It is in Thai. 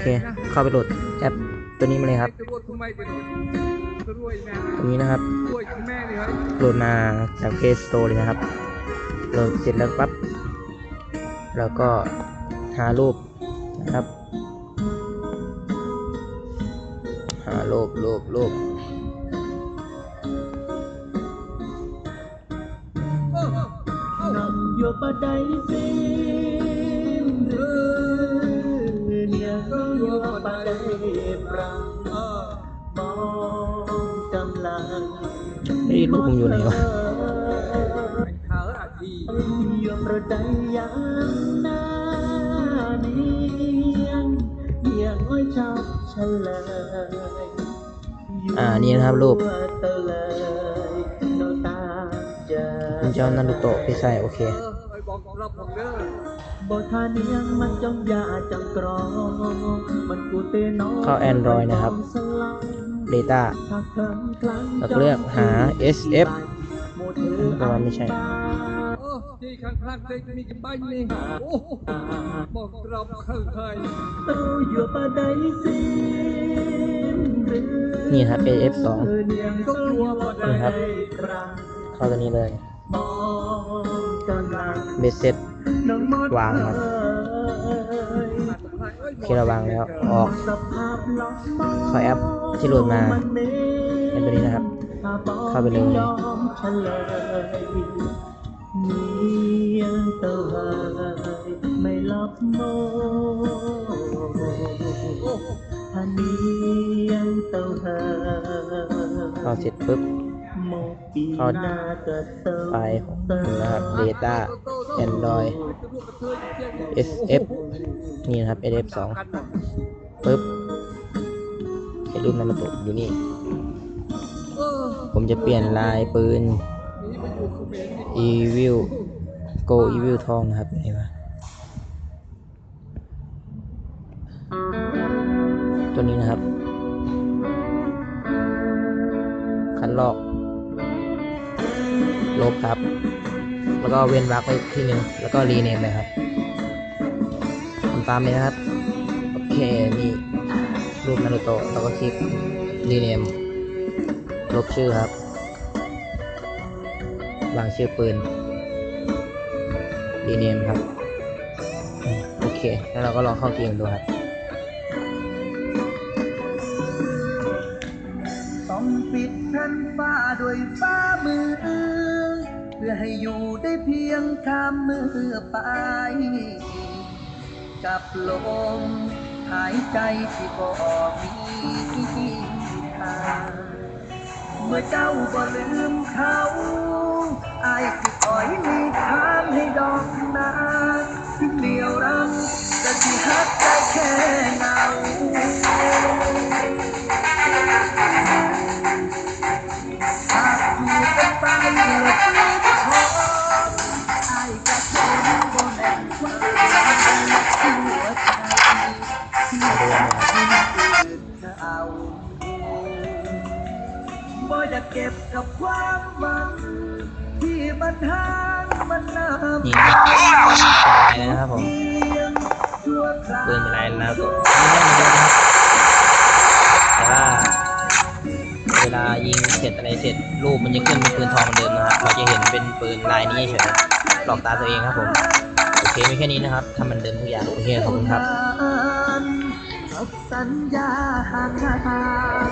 เค เข้าไปโหลดแอปตัวนี้มาเลยครับจะรวยทำไมจะรวยจะรวยแม่ตัวนี้นะครับ โหลดมาจาก Play Store เลยนะครับ โหลดเสร็จแล้วปั๊บ แล้วก็หารูปนะครับ หารูปรูปรูป nằm vô ba đây xin nhà vô ba đây rằng เออ mong trăm lần ไม่ได้รูปผมอยู่ไหนวะเป็นขาอาที vô ba đây yang na niang niang ơi chào trả lời อ่านี่นะครับรูปตะเลยโนตาจะผมจะเอานารูโตะไปใส่โอเคเออไอ้ บอกรับของเด้อบทาเนียงมันจงยาจังกรองมันกูเตนอเข้า Android นะครับ Data แล้วก็เลือกหา SF ก็ว่าไม่ใช่เออที่ข้างข้างเด็กมีกี่ใบนี่โอ้โหบอกรับเข้าไทยตู้อยู่ปะไดสิหรือนี่ครับ AF2 เนียงก็ยัวปะไดนี่ครับครั้งเข้าตัวนี้เลยมองกำลัง เบสเซ็ตน้องมดวางครับเอ้ยมาจากไทยเอ้ยโอเคเราวางแล้วออกสภาพหลอกมองเข้าแอปที่โหลดมาเป็นตัวนี้นะครับ เข้าไปเลยยอมเฉลยเนียงเตยไม่รับโมถ้าเนียงเตยเข้าเสร็จปุ๊บโมปี เข้าไฟล์ของนะครับ Data Android SF นี่นะครับ SF2 ปุ๊บไอ้รูปนารูโตะอยู่นี่ ผมจะเปลี่ยนลายปืน Evil Go Evil ทองนะครับนี่วะตัวนี้นะครับ คันลอก ลบครับ แล้วก็เว้นวรรคไว้ที่หนึ่งแล้วก็รีเนมเลยครับทำตามเลยนะครับ โอเคนี่รูปนารูโตะแล้วก็คลิกรีเนมลบชื่อครับวางชื่อปืนรีเนมครับ โอเค แล้วเราก็ลองเข้าเกมดูครับ ปิดแผ่นฟ้าด้วยฟ้ามือ เพื่อให้อยู่ได้เพียงข้ามมือไป กับลมหายใจที่ก็มีทางเมื่อเจ้าบ่ลืมเขาอายสิคอยมีทางให้ดอกนาถึงเดียวรังก็ที่ฮักได้แค่ บ่อยากเก็บกับความหวังที่มันห่างมันนานนี่นะครับเป็นอะไรนะครับผมเพียงชั่วคราวปืนเป็นอะไรนะครับผมไม่ได้มาเยอะนะครับแต่ว่าเวลายิงเสร็จอะไรเสร็จรูปมันจะขึ้นเป็นปืนทองเหมือนเดิมนะครับเราจะเห็นเป็นปืนลายนี้เฉยหลอกตาตัวเองครับผมโอเคมีแค่นี้นะครับทำเหมันเดิมทุกอย่างโอเคขอบคุณครับกับสัญญาห่าง